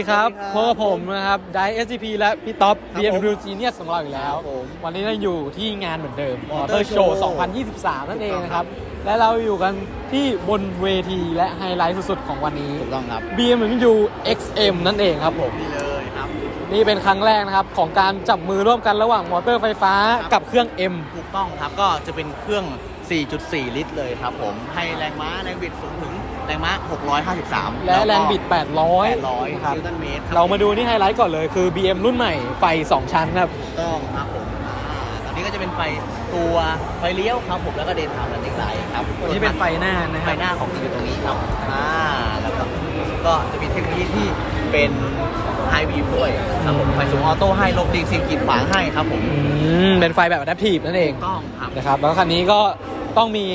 สวัสดีครับสวัสดีครับพบกับผมนะครับ ได SCP และพี่ท็อปครับ BMW Genius ของเราอีกแล้วครับผมวันนี้เราอยู่ที่งานเหมือนเดิม Motor Motor Show Show 2023 นั่นเองถูกต้องนะครับ และเราอยู่กันที่บนเวทีและไฮไลท์สุดๆ ของวันนี้ถูกต้องครับ BMW XM นั่นเองครับผม นี่เลยครับ นี่เป็นครั้งแรกนะครับ ของการจับมือร่วมกันระหว่างมอเตอร์ไฟฟ้าครับกับเครื่อง M ถูกต้องครับ ก็จะเป็นเครื่อง 4.4 ลิตรเลยครับผม ให้แรงม้าแรงบิดสูงถึง แรงม้า653 และแรงบิด 800 800นะครับ นิวตันเมตรคบเรามาดูที่ไฮไลท์ก่อนเลยคือ BM รุ่นใหม่ไฟ 2 ชั้นครับ ถูกต้องครับผมอ่าตอนนี้ก็จะเป็นไฟตัวไฟเลี้ยวครับผมแล้วก็เดนทามและเด็กไลท์ครับตัวนี้เป็นไฟหน้านะคไฟรับ หน้าของมันอยู่ตรงนี้ครับอ่าแล้วก็ก็จะมีเทคโนโลยีที่เป็นไฮวีด้วยครับผมไฟสูงออโต้ให้ลบดิงซิงกีดขวางให้ครับผมอืม เป็นไฟแบบ adaptive นั่นเอง ถูกต้องครับ นะครับ แล้วคันนี้ก็ต้องมี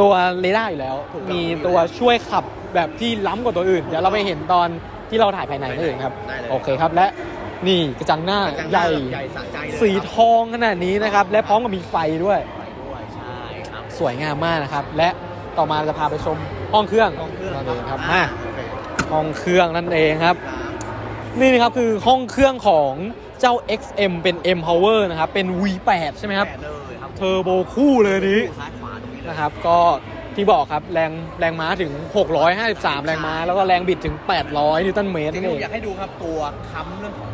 ตัวเรดาร์อยู่แล้วถูกต้องมีตัวช่วยขับแบบที่ล้ำกว่าตัวอื่น เดี๋ยวเราไปเห็นตอนที่เราถ่ายภายในนั่นเองครับ ได้เลย โอเคครับ และนี่กระจังหน้าจังใหญ่ ใหญ่สะใจเลยสีทองขนาดนี้นะครับ และพร้อมกับมีไฟด้วย ไปด้วยใช่ครับสวยงามมากนะครับ และต่อมาจะพาไปชมห้องเครื่องห้องเครื่องนั่นเองครับอ่ามาโอเคห้องเครื่องนั่นเองครับ ครับ นี่นะครับคือห้องเครื่องของเจ้า XM เป็น M Power นะครับ เป็น V8 ใช่ไหมครับ แปะเลยครับเทอร์โบคู่เลยนี้ซ้ายขวาตรง นี้เลยนะครับ ก็ที่บอกครับแรงแรงม้าถึง 653 แรงม้า แล้วก็แรงบิดถึง 800 นิวตันเมตรจรินั่งนเองๆผมอยากให้ดูครับตัวค้ำเรื่องของ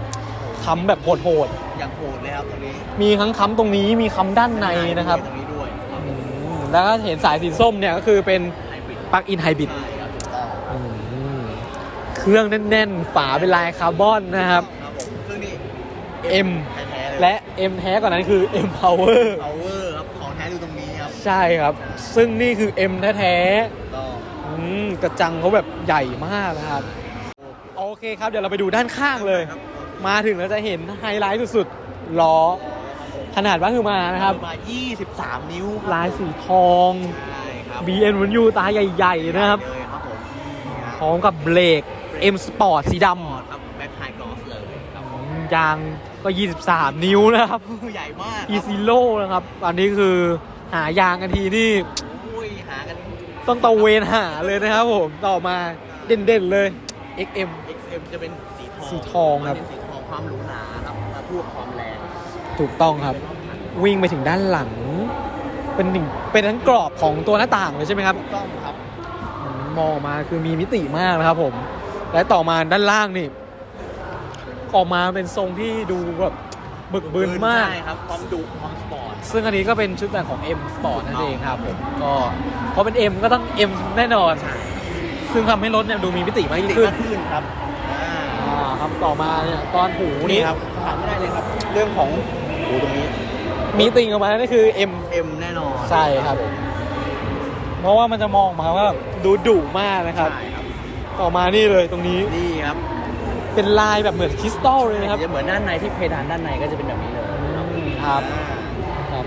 ค้ำแบบโหดอย่างโหดเลยครับตรงนี้ๆมีทั้งค้ำตรงนี้มีค้ำด้านในนะครับตรงนี้ด้วยครับอืมแล้วก็เห็นสายสีส้มเนี่ยก็คือเป็นไฮบริดปลั๊กอินไฮบริด ใช่ครับถูกต้องเครื่องแน่นๆ ฝาเป็นลายคาร์บอนนะครับ ครับผมเครื่องนี้ M แท้ๆเลยและ M แท้กว่านั้นคือ M Power power ครับของแท้ดูตรงนี้ครับ ใช่ครับ ซึ่งนี่คือ M แท้ถูกต้องๆอืมกระจังเขาแบบใหญ่มากนะครับ โอเคครับเดี๋ยวเราไปดูด้านข้างเลยครับมาถึงแล้วจะเห็นไฮไลท์สุดๆล้อ ขนาดว่าคือมานะครับ มา 23 นิ้วครับลายสีทอง ใช่ครับ BNW ตาใหญ่ๆนะครับเลยครับผมนี่ฮะพร้อมกับเบรก M Sport สีดหมอดครับแบ็คไฮกรอสเลยครับำยางก็ 23 นิ้วนะครับ ใหญ่มาก e z e r o นะครับ อันนี้คือ หายางกันทีนี่อุ้ยหากัน ต้องตะเวนหาเลยนะครับผมต่อมาเด่นๆเลย XM XM จะเป็นสีทองสีทองครับมันเป็นสีทองความหรูหราครับและพวกความแรง ถูกต้องครับ วิ่งไปถึงด้านหลัง เป็นหนึ่งเป็นทั้งกรอบของตัวหน้าต่างเลยใช่ไหมครับถูกต้องครับอืมมองออกมาคือมีมิติมากนะครับผม และต่อมาด้านล่างนี่ออกมาเป็นทรงที่ดูแบบบึกบึนมากใช่ครับ ความดุความสปอร์ต ซึ่งอันนี้ก็เป็นชุดแต่งของ M Sport นั่นเองครับผมก็เพราะเป็น M ก็ต้อง M แน่นอน ซึ่งทำให้รถเนี่ยดูมีมิติมากยิ่งติดขึ้นมากขึ้นครับอ่าอ่าครับต่อมาเนี่ยตอนหูนี้ครับขาดไม่ได้เลยครับ เรื่องของหูตรงนี้ มีติ่งออกมานี่คือ M M แน่นอนใช่ครับ เพราะว่ามันจะมองมาว่าดูดุมากนะครับ ใช่ครับ ต่อมานี่เลยตรงนี้นี่ครับเป็นลายแบบเหมือนคริสตัลเลยนะครับจะเหมือนด้านในที่เพดานด้านในก็จะเป็นแบบนี้เลยอืมครับต่อ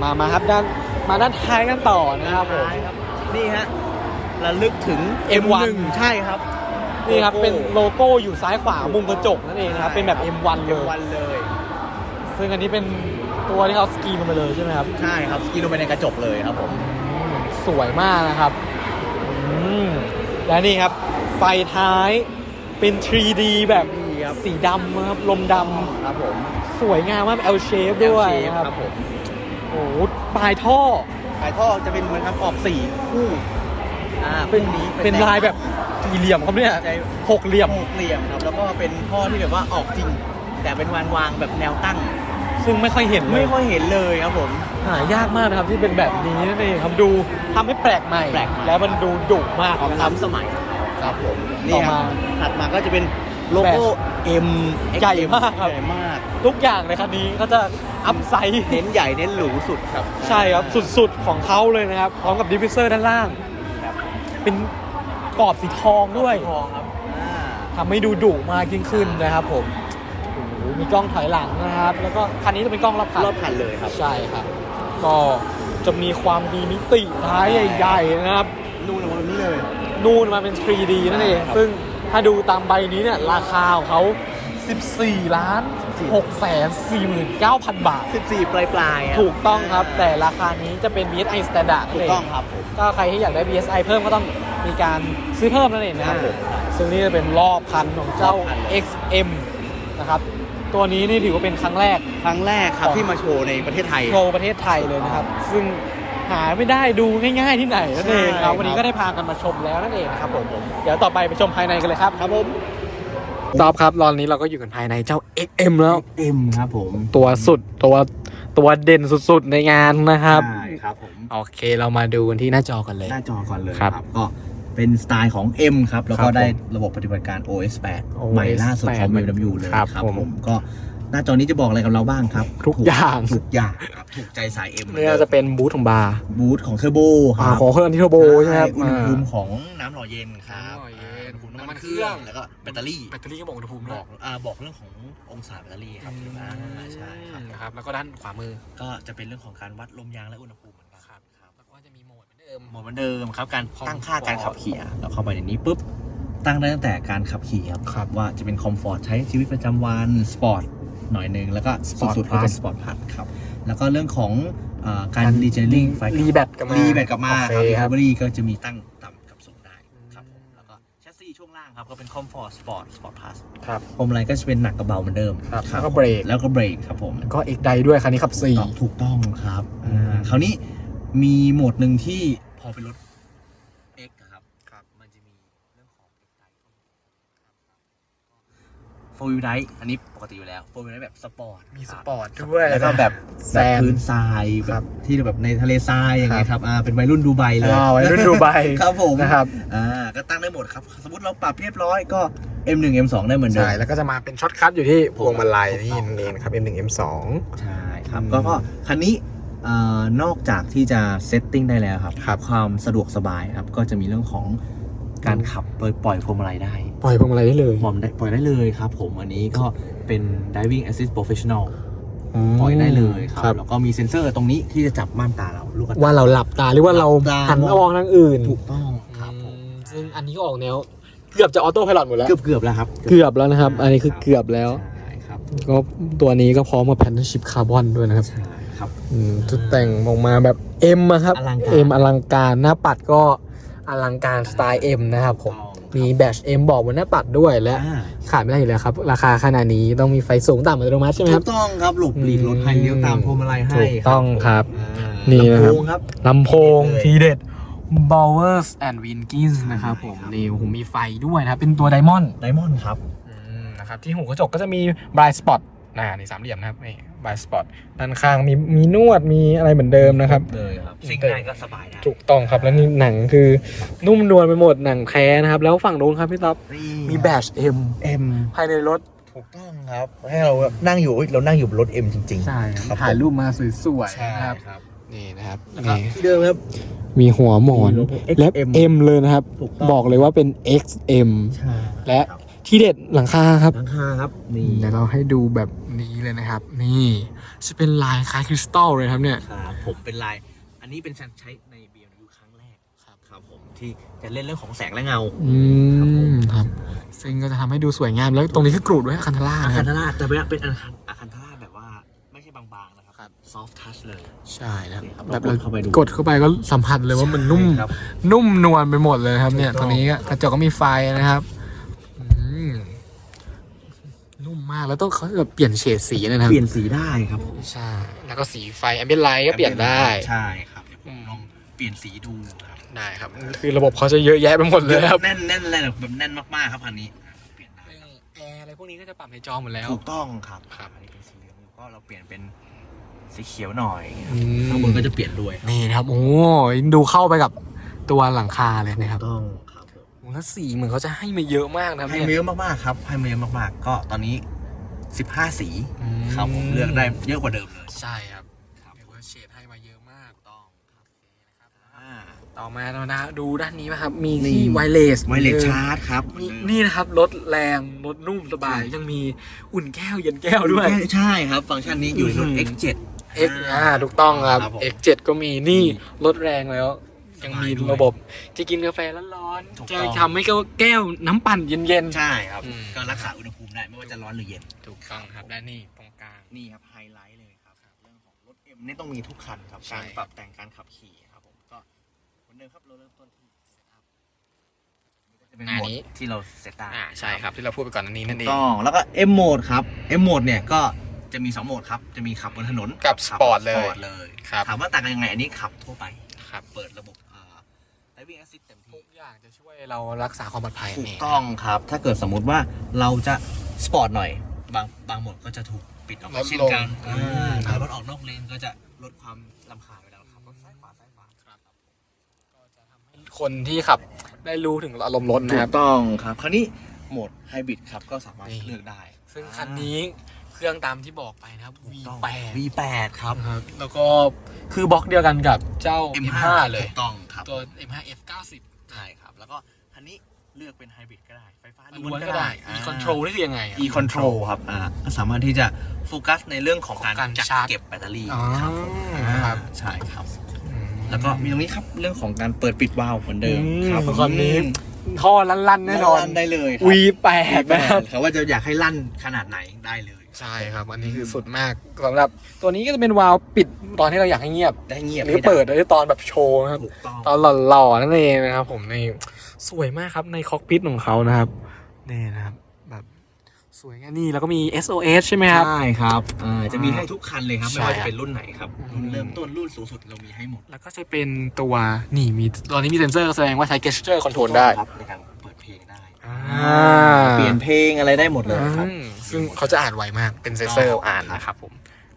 มามาครับด้านมาด้านท้ายกันต่อนะครับผมท้ายครับนี่ฮะระลึกถึง M1 ใช่ครับ นี่ครับ เป็นโลโก้อยู่ซ้ายขวามุมกระจกนั่นเองนะครับ เป็นแบบ M1 เลยวันเลย ซึ่งอันนี้เป็นตัวที่เขาสกรีนลงไปเลยใช่ไหมครับ ใช่ครับ สกรีนลงไปในกระจกเลยครับผม สวยมากนะครับอืมและนี่ครับ ไฟท้ายเป็น 3D แบบนี่ครับสีดำนะครับ ลมดำครับผม สวยงามมาก L shape ด้วย L shape นะครับครับผม โอ้โหปลายท่อปลายท่อจะเป็นเหมือนครับออกสี่คู่อ่าเป็นคู่นี้เป็นลายแบบสี่เหลี่ยมครับเนี่ยใช่หกเหลี่ยม หกเหลี่ยมครับ แล้วก็เป็นท่อที่แบบว่าออกจริง แต่เป็นวางวางแบบแนวตั้ง ซึ่งไม่ค่อยเห็นเลไม่ยค่อยเห็นเลยครับผม หายากมากนะครับที่เป็นแบบนี้นั่นเองครับดูทำให้แปลกใหม่ แปลกใหม่ แล้วมันดูดุมากของนะครับ ล้ำสมัยครับผมต่นี่อคมารับถัดมาก็จะเป็นโลโก้ M ใหญ่มากครับ ใหญ่มาก ทุกอย่างในคันนี้ก็จะ อัพไซด์เน้นใหญ่เน้นหรูสุดครับใช่ครับสุดๆของเขาเลยนะครับ พร้อมกับดิฟฟิเซอร์ด้านล่างครับเป็นกรอบสีทองด้วยทองครับอ่าทำให้ดูดุมากยิ่งขึ้นนะครับผมโอ้โหมีกล้องถอยหลังนะครับ แล้วก็คันนี้จะเป็นกล้องรอบคันรอบคันเลยครับ ใช่ครับ ก็จะมีความมีมิติท้ายใหญ่ๆนะครับ นู่นลงมาแบบนี้เลย นู่นมาเป็น 3D นั่นเองครับซึ่งถ้าดูตามใบนี้เนี่ยราคาของเขา 14 ล้าน 6แสน49,000 บาท14ปลายปลายๆะถูกต้องครับ แต่ราคานี้จะเป็น BSI Standard ถูกต้องครับผม ก็ใครที่อยากได้ BSI เพิ่มก็ต้องมีการซื้อเพิ่มนั่นเองนะครับผมซึ่งนี่จะเป็นรอบคันของเจ้า รอบคันเลย XM นะครับ ตัวนี้นี่ถือว่าเป็นครั้งแรก ครั้งแรกครับของ ที่มาโชว์ในประเทศไทย โชว์ประเทศไทยเลยนะครับ ซึ่งหาไม่ได้ดูง่ายๆที่ไหนนั่นเองใช่คครัรับบ วันนี้ก็ได้พากันมาชมแล้วนั่นเองนะครับผม เดี๋ยวต่อไปไปชมภายในกันเลยครับ ครับผม ตอบครับตอนนี้เราก็อยู่กันภายในเจ้า XM แล้ว เอ็มครับผมตัวสุดตัวตัวเด่นสุดๆในงานนะครับ ใช่ครับผม โอเคเรามาดูกันที่หน้าจอกันเลย หน้าจอก่อนเลยครับก็เป็นสไตล์ของ M ครับ แล้วครัก็บได้ผมระบบปฏิบัติการ OS 8 OS ใหม่ล่าสุดของ 8 BMW เลยครับครับผม ผมก็ หน้าจอนี้จะบอกอะไรกับเราบ้างครับทุกอย่างทุกอย่างครับถูกใจสาย M นี่ก็จะเป็นบูธของบาร์บูทของเทอร์โบคอ่ารับของเครื่องอันที่เทอร์โบใช่ไหมครับอุณหภูมิอ่าของน้ำหล่อเย็นครับน้ำหล่อเย็นอุณหภูมิน้ำน้ำมัมันนเคเครื่รื่อองงแล้วก็แบตเตอรี่แบตเตอรี่ก็บอกอุณหภูมิบด้วอยกอ่าบอกเรื่องขององศาแบตเตอรี่ครับอ่าใช่ครับนะครับ แล้วก็ด้านขวามือก็จะเป็นเรื่องของการวัดลมยางและอุณหภูมิเหมือนกันครับแล้วก็จะมีโหมดเหมือนเดิม หมดเหมือนเดิมครับการ Comfort ตั้งค่าการขับขี่เราเข้าไปในนี้ปุ๊บตั้งได้ตั้งแต่การขับขี่ครับครับ ว่าจะเป็นคอมฟอร์ตใช้ชีวิตประจำวันสปอร์ต หน่อยหนึงแล้วก็ Sport สุดๆก็เป็น Plus สปอร์ตพัทครับ แล้วก็เรื่องของเอ่อการการรีเจนนิ่งไฟรีแบตกลับมารีแบตกลับมาโอครับเครีคคารับร์บอรี่ก็จะมีตั้งต่ำกับสูงได้ครับผมอืมแล้วก็แชสซีช่วงล่างครับก็เป็นคอมฟอร์ตสปอร์ตสปอร์ตพลัสครับ พวงมาลัยก็จะเป็นหนักกับเบาเหมือนเดิมครับแล้วก็เบรก แล้วก็เบรกครับผม ก็เอกไดด้วยคันนี้ขับสี่ ถูกต้องถูกต้องครับอืมอ่าคราวนี้มีโหมดหนึ่งที่พอเป็นรถ X อะครับครับมันจะมีเรื่องของ X ไดเข้ามา โฟวิลไดอันนี้ปกติอยู่แล้วโฟวิลไดแบบสปอร์ตมีสปอร์ตด้วยแล้วก็แบบแซแบบน พื้นทรายคแบรับบที่แบบในทะเลทรายอย่างเงี้ยครับอ่าเป็นวัยรุ่นดูไบเลยอ่าวัยรุ่นดูไบ ครับผมนะครับอ่าก็ตั้งได้หมดครับ สมมติเราปรับเรียบร้อยก็ M1 M2 ได้เหมือนเดิม ใช่แล้วก็จะมาเป็นช็อตคัทอยู่ที่พวงมาลัยนี่นั่นเองนะครับ M1 M2 ใช่ครับอืมก็ก็คันนี้เอ่อนอกจากที่จะเซตติ้งได้แล้วครับ ครับ ความสะดวกสบายครับ ก็จะมีเรื่องของการขับโดยปล่อยพวงมาลัยได้ ปล่อยพวงมาลัยได้เลยปล่อยได้ปล่อยได้เลยครับ ผมอันนี้ก็เป็น diving assist professional ปล่อยได้เลยคครัรับบแล้วก็มีเซ็นเซอร์ตรงนี้ที่จะจับม่านตาเราลูกกระตาว่าเราหลับตาหรือว่าเราหลับตาหันมามองทางอื่นถูกต้องครับผมอืมซึ่งอันนี้ก็ออกแนวเกือบจะออโต้ไพลอตหมดแล้ว เกือบเกือบแล้วครับ เกือบแล้วนะครับ อันนี้คือเกือบแล้วใช่ครับก็ตัวนี้ก็พร้อมกับแพนชิพคาร์บอนด้วยนะครับใช่ครับอืมชุดแต่งออกมาแบบ M อะครับอลังการ M อลังการหน้าปัดก็อลังการสไตล์ M นะครับผม มีแบต M บอกบนหน้าปัดด้วยและอ่าขาดไม่ได้อยู่แล้วครับ ราคาขนาดนี้ต้องมีไฟสูงต่ำอัตโนมัติใช่ไหมคถูรับกต้องครับหลบหลีกรถให้เลี้ยวตามพวงมาลัยให้ถูกต้องครับอ่านี่นะครับลำโพงครับลำโพงเลยทีเด็ด Bowers and Wilkins นะครับผมใช่ครับนี่ผมมีไฟด้วยนะครับ เป็นตัวไดมอนด์ไดมอนด์ครับนะครับที่หูกระจกก็จะมี bright spot นะนี่สามเหลี่ยมนะครับนี่ bright spot ด้านข้างมีมีนวดมีอะไรเหมือนเดิมนะครับ เลยครับซิงค์ได้ก็สบายได้ถูกต้องครับแล้วนี่หนังคือนุ่มนวลไปหมดหนังแท้นะครับ แล้วฝั่งโน้นครับพี่ต๊อบนี่มีแบช M เอ็มภายในรถถูกต้องครับ ให้เราแบบนั่งอยู่อุ๊ยเรานั่งอยู่บนรถเอ็มจริงๆใช่ครับถ่ายรูปมาสวยๆใช่นะครับครับนี่นะครับแล้วก็นี่ที่เดิมครับ มีหัวหมอนมีโลโก้ XM และ M เลยนะครับถูกต้องบอกเลยว่าเป็น XM ใช่และครับ ที่เด็ดหลังคาครับ หลังคาครับนี่เดี๋ยวเราให้ดูแบบนี้เลยนะครับ นี่จะเป็นลายคล้ายคริสตัลเลยครับเนี่ยครับผมเป็นลาย อันนี้เป็นใช้ใน BMW ครั้งแรกครับครับผมที่จะเล่นเรื่องของแสงและเงาอืมครับซึ่งก็จะทำให้ดูสวยงามแล้วตรงนี้คือกรูดด้วยคันธาร่าอานะคคัรันบธาราแต่เป็นเป็นอาคันอาคันธาราแบบว่าไม่ใช่บางๆนะครับซอฟทัชเลย ใช่นะครับนี่ครับแบบเรากดเข้าไปดูกดเข้าไปก็สัมผัสเลยว่ามันนุ่มใช่ครับนุ่มนวลไปหมดเลยครับเนี่ยถูกตต้รองงนี้ก็กระจกก็มีไฟนะครับอืมนุ่ มมากแล้วต้องเขาแบบเปลี่ยนเฉดสีนะครับ เปลี่ยนสีได้ครับผมใช่ แล้วก็สีไฟแอมเบียนไลท์ก็เปลี่ยนได้ใช่ครับเดี๋ยวผมลองเปลี่ยนสีดูครับได้ครับ คือระบบเขาจะเยอะแยะไปหมดเลยครับแน่นแน่นเลยแบบแน่นมากๆครับคันนี้เปลี่ยนได้ครับแอร์อะไรพวกนี้ก็จะปรับในจอหมดแล้วถูกต้องครับครับอันนี้เป็นสีเหลืองก็เราเปลี่ยนเป็นสีเขียวหน่อยอืมข้างบนก็จะเปลี่ยนด้วยครับนี่นะครับโอ้ยดูเข้าไปกับตัวหลังคาเลยนะครับถูกต้องครับผมโอ้แล้วสีเหมือนเขาจะให้มาเยอะมากนะครับให้เนี่ยเยอะมากๆครับให้เยอะมากๆ ก็ตอนนี้ 15 สีอืมครับผมเลือกได้เยอะกว่าเดิมเลยใช่ครับครับเรียกว่าเฉดให้มาเยอะมากต้องครับอ่า ต่อมาเรานะ ดูด้านนี้นะครับ มีนี่ที่ ไวเลสไวเลสชาร์จครับมีนี่นะครับรถแรงรถนุ่มสบายยังมีอุ่นแก้วเย็นแก้วด้วย ใช่ครับ ฟังก์ชันนี้อยู่ในรถอืม X7 X อ่าถูกต้องครับ ครับผม X7 ก็มีนี่รถแรงแล้ว ยังมีสบายด้วยระบบ จะกินกาแฟร้อนถูกๆต้จะอง ทำให้แก้วน้ำปั่นเย็น ใช่ครับ อืม ก็รักษาอุณหภูมิได้ไม่ว่าจะร้อนหรือเย็นๆถูกต้องครับและนี่ตรงกลาง นี่ครับไฮไลท์เลยครับ เรื่องของรถ M นี่ต้องมีทุกคันครับ ใช่ การปรับแต่งการขับขี่ครับผมก็เหมือนเดิมครับเราเริ่มต้นที่ Setup เป็นอันโหมดนี้ที่เราเซตได้อ่าใช่ครับที่เราพูดไปก่อนอันนี้นั่นเองต้องแล้วก็ M mode ครับ M mode เนี่ยก็จะมี 2 โหมดครับ จะมีขับบนถนนกับขั Sport เลย Sport เลย ครับถามว่าต่างกันยังไงอันนี้ขับทั่วไป ครับ เปิดระบบ เอ่อ driving assist เต็มทุที่กอย่างจะช่วยเรารักษาความปลอดภัยถูกนี่ต้องครับ ถ้าเกิดสมมุติว่าเราจะสปอร์ตหน่อย บางบางโหมดก็จะถูกปิดออกมาเช่นกันอ่าถ้ารถออกนอกเลนก็จะลดความลำคาญเวลาเราขับรถซ้ายขวาซ้ายขวาครับคนที่ขับได้รู้ถึงอารมณ์รถถูนะครับกต้องครับ คราวนี้โหมดไฮบริดครับก็สามารถนี่เลือกได้ ซึ่งคันนี้เค รื่องตามที่บอกไปนะครับ V8 V8 ครับ ครับแล้วก็คือบล็อกเดียวกันกับเจ้า M5 เลยถูกต้องครับตัว M5 F90 ใช่ครับ แล้วก็คันนี้เลือกเป็นไฮบริดก็ได้ ไฟฟ้าล้วนก็ได้ e control นี่คือยังไงอะ e control ครับอ่าก็สามารถที่จะโฟกัสในเรื่องของการของการจัดชาร์จเก็บแบตเตอรี่อ๋อครับผมครับอ่าใช่ครับอืมแล้วก็มีตรงนี้ครับเรื่องของการเปิดปิดวาล์วเหมือนเดิมอืมครับคันนี้ท่อลั่นๆแน่นอนลั่ได้เลยครับ V8 นะครับเขาว่าจะอยากให้ลั่นขนาดไหนได้เลย ใช่ครับ อันนี้คือสุดมากสำหรับ ตัวนี้ก็จะเป็นวาล์วปิดตอนที่เราอยากให้เงียบได้เงียบหรือเปิดได้ตอนแบบโชว์นะครับถูกต้องตอนหล่อๆนั่นเองนะครับ ผมในสวยมากครับในคอกพิทของเขานะครับนี่นะครับแบบสวยงามนี่แล้วก็มี SOS ใช่ไหมครับ ใช่ครับอ่าจะมีให้ทุกคันเลยครับใช่ไม่ว่าจะเป็นรุ่นไหนครับอืมรุ่นเริ่มต้นรุ่นสูงสุดเรามีให้หมด แล้วก็จะเป็นตัวนี่มีตอนนี้มีเซ็นเซอร์แสดงว่าใช้ gesture control ได้ครับในการเปิดเพลงได้อ่าเปลี่ยนเพลงอะไรได้หมดเลยครับอืม ซึ่งเขาจะอ่านไวมากเป็นเซ็นเซอร์อ่านนะครับผม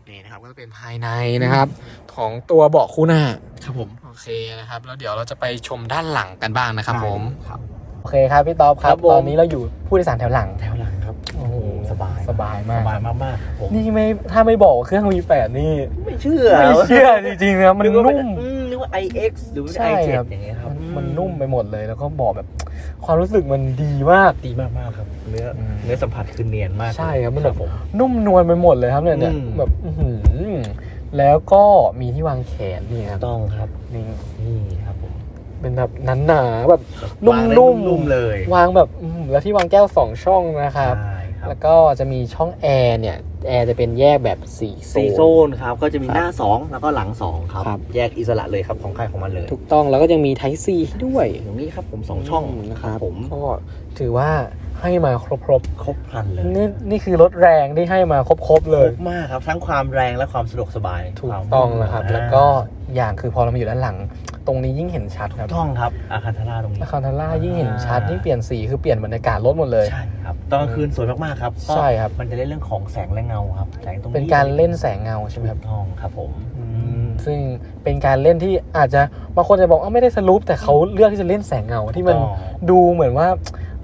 นี่นะครับก็จะเป็นภายในนะครับ ของตัวเบาะคู่หน้าครับผมโอเคนะครับ แล้วเดี๋ยวเราจะไปชมด้านหลังกันบ้างนะครับผมครับโอเคครับพี่ต๊อบคครัรับบผมตอนนี้เราอยู่ผู้โดยสารแถวหลังแถวหลังครับโอ้โหสบายสบายมากสบายมากมากๆผมนี่ไม่ถ้าไม่บอกว่าเครื่อง V8 นี่ ไม่เชื่อไม่เชื่อจริงๆนะมันนึกว่านุ่มอืนึกว่า iX หรือว่าใช่ i7 ครับอย่างเงี้ยครับมันมันนุ่มไปหมดเลยแล้วก็บอกแบบ ความรู้สึกมันดีมาก ดีมากมากๆครับ เนื้ออมเนื้อสัมผัสคือเนียนมากใช่ครับมันแบบ ผม นุ่มนวลไปหมดเลยครับเนี่ยเนี่ยอืม แบบอื้อหือแล้วก็มีที่วางแขนนี่ครับต้องครับ นี่นี่ครับผมเป็นแบบหนาๆแบบวางได้นุ่มๆ นุ่มๆเลยวางแบบอื้อหือแล้วที่วางแก้วสองช่องนะครับ ใช่ ครับแล้วก็จะมีช่องแอร์เนี่ยแอร์จะเป็นแยกแบบสี่โซสี่นโซนครับก็จะมีหน้า 2 แล้วก็หลัง 2 ครับ ครับ แยกอิสระเลยครับของใครของมันเลยถูกต้องแล้วก็ยังมีไทซีด้วยตรงนี้ครับผม 2 ช่องนะครับผมก็ถือว่าให้มาครบครบครบครันเลยๆนี่นี่คือรถแรงที่ให้มาครบครบๆเลครย บมากครับ ทั้งความแรงและความสะดวกสบายถูกต้องนะครับาแล้วก็อย่างคือพอเรามาอยู่ด้านหลัง ตรงนี้ยิ่งเห็นชัดครับถูกต้องครับอาคารทาราตรงนี้อาคารทาร่ายิ่งเห็นชัดอ่ายิ่ยิ่งเปลี่ยนสีคือเปลี่ยนบรรยากาศรถหมดเลยใช่ครับตอนกลางคืนสวยมากๆครับก็ใช่ครับมันจะเล่นเรื่องของแสงและเงาครับแสงตรงนี้เป็นการเล่นแสงเงาใช่ไหมครับถูกต้องครับผมอืมซึ่งเป็นการเล่นที่อาจจะบางคนจะบอกว่าไม่ได้สรุปแต่เขาเลือกที่จะเล่นแสงเงาที่มันถูกต้องดูเหมือนว่า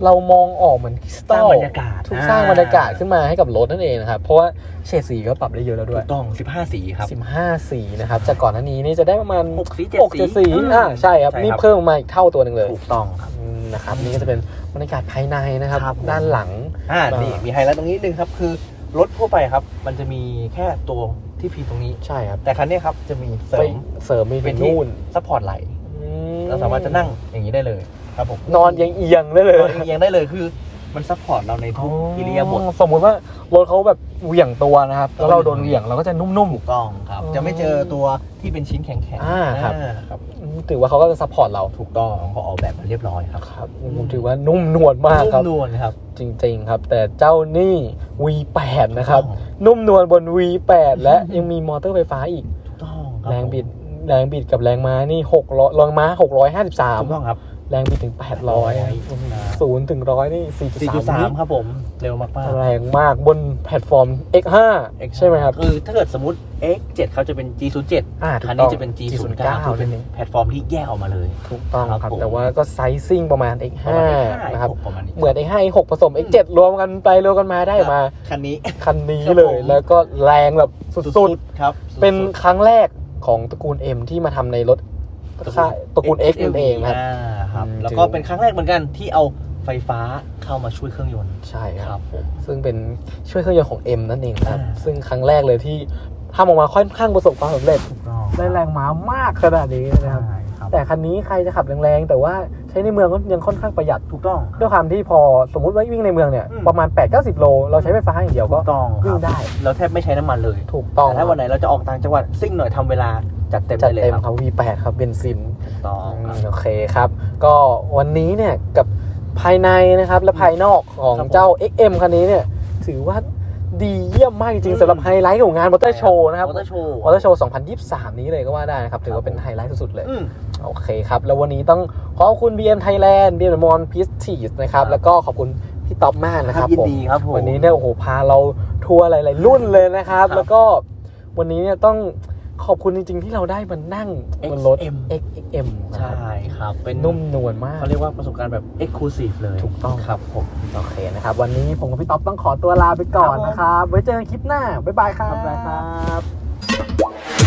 เรามองออกเหมือนคริสสตัร้างลบรรยากาศทุกสร้างบรรยากาศขึ้นมาให้กับรถนั่นเองนะครับเพราะว่าเฉดสีก็ปรับได้เยอะแล้วด้ถูวยกต้อง 15 สีครับ 15 สีนะครับจากก่อนหน้านี้นี่จะได้ประมาณหกสีเจ็ดหกเจ็ดสีอืมอ่าใช่ครับใช่ครับ นี่เพิ่มมาอีกเท่าตัวหนึ่งเลยถูกต้องครับ อืมนะครับนี่ก็จะเป็นบรรยากาศภายในนะครับ ครับผม ด้านหลัง อ่าอ่านี่ นี่มีไฮไลท์ตรงนี้นิดนึงครับ คือรถทั่วไปครับ มันจะมีแค่ตัวที่พีตรงนี้ ใช่ครับแต่คันนี้ครับจะมีเสริไปม เสริมมีเป็เป็นนที่ นู่นซัพพอร์ตไหล อืเราสามารถจะนั่งอย่างนี้ได้เลย ครับผมนอนยังเอียงๆได้เลยนอนเอียงๆได้เลยคือ มันซัพพอร์ตเราในทุกอิริยาบถสมมุติว่ารถเขาแบบเหวี่ยงตัวนะครับแล้วเราโดนเหวี่ยงเราก็จะนุ่มถูกต้องครับอ๋อจะไม่เจอตัวที่เป็นชิ้นแข็งๆอ่าครับอ่าครับๆอืมถือว่าเขาก็จะซัพพอร์ตเราถูกต้องเขาออกแบบมาเรียบร้อยครับครับผมถือว่านุ่มนวลมากนุ่ครับมนวลครับ จริงๆครับ แต่เจ้านี่ V8 นะครับถูกต้องนุ่มนวลบน V8 และยังมีมอเตอร์ไฟฟ้าอีกถูกต้องคบแรงบิดแรงบิดกับแรงม้านี่600แรงม้าถูกต้อง653ครับ แรงบิดถึง 800ศูนย์ถึงร้อยนี่ 4.3 4.3 ครับผม เร็วมากๆแรงมากบนแพลตฟอร์ม X5 ใช่ไหมครับ คือถ้าเกิดสมมติ X7 เขาจะเป็น G07 อ่าถูคันกต้นี้องจะเป็น G09 G09 คือเป็นนั่นเองแพลตฟอร์มที่แยกออกมาเลย ถูกต้องครับครับผมแต่ว่าก็ไซซิ่งประมาณ X5 ประมาณ X5 นะครับประมาณนี้เหมือน X5 X6 ผสม X7 รวมกันไปรวมกันมาได้มา คันนี้ คันนี้ครับเลยผมแล้วก็แรงแบบสุดๆ ครับๆเป็นครั้งแรกของตระกูล M ที่มาททำในรถ ค่ายตระกูล X นั่นเองครับอ่าครับ อืม แล้วก็เป็นครั้งแรกเหมือนกันที่เอาไฟฟ้าเข้ามาช่วยเครื่องยนต์ ใช่คครัรับบผม ซึ่งเป็นช่วยเครื่องยนต์ของ M นั่นเองครับ อ่า ซึ่งครั้งแรกเลยที่ทำออกมาค่อนข้างประสบความสำเร็จถูกต้องได้แรงม้ามากขนาดนี้นะครับ ใช่ครับแต่คันนี้ใครจะขับแรงๆ แต่ว่าใช้ในเมืองก็ยังค่อนข้างประหยัด ถูกต้อง ด้วยความที่พอสมมติว่าวิ่งในเมืองเนี่ย อืม ประมาณ 8-90 โล เราใช้ไฟฟ้าอย่างเดียวถูก็กต้องควิ่รังบได้ เราแทบไม่ใช้น้ำมันเลยถูกต้องแต่ถ้าวันไหนเราจะออกต่างจังหวัดซิ่งหน่อยทำเวลา จัดเต็มจัดได้เลยเต็มครับครับ V8 ครับเบนซินถูกต้องครับ โอเคครับ ก็วันนี้เนี่ยกับภายในนะครับและภายนอกของครับผมเจ้า XM คันนี้เนี่ยถือว่าดีเยี่ยมมากจริงอืมๆสำหรับไฮไลท์ของงานมอเตอร์โชว์นะครับ มอเตอร์โชว์มอเตอร์โชว์ 2023 นี้เลยก็ว่าได้นะครับ ถือว่าเป็นไฮไลท์สุดๆเลย อืม โอเคครับ แล้ววันนี้ต้องขอขอบคุณ BM Thailand BM m o n p i s t i s นะครับ ครับ แล้วก็ขอบคุณพี่ต๊อบมากนะครับยินผม ดีครับผม วันนี้เนี่ยโอ้โหพาเราทัวร์หลาย ๆ รุ่นเลยนะครับ ครับแล้วก็วันนี้เนี่ยต้อง ขอบคุณจริง ๆ ที่เราได้มานั่งบนรถ XM XM นะคใช่รับครับ เป็นนุ่มนวลมากเขาเรียกว่าประสบการณ์แบบ exclusive เลย ถูกต้องครับผมโอเคนะครับ วันนี้ผมกับพี่ต๊อบต้องขอตัวลาไปก่อนนะครับ ไว้เจอกันคลิปหน้า บ๊ายบายครับบ๊ายบายครับ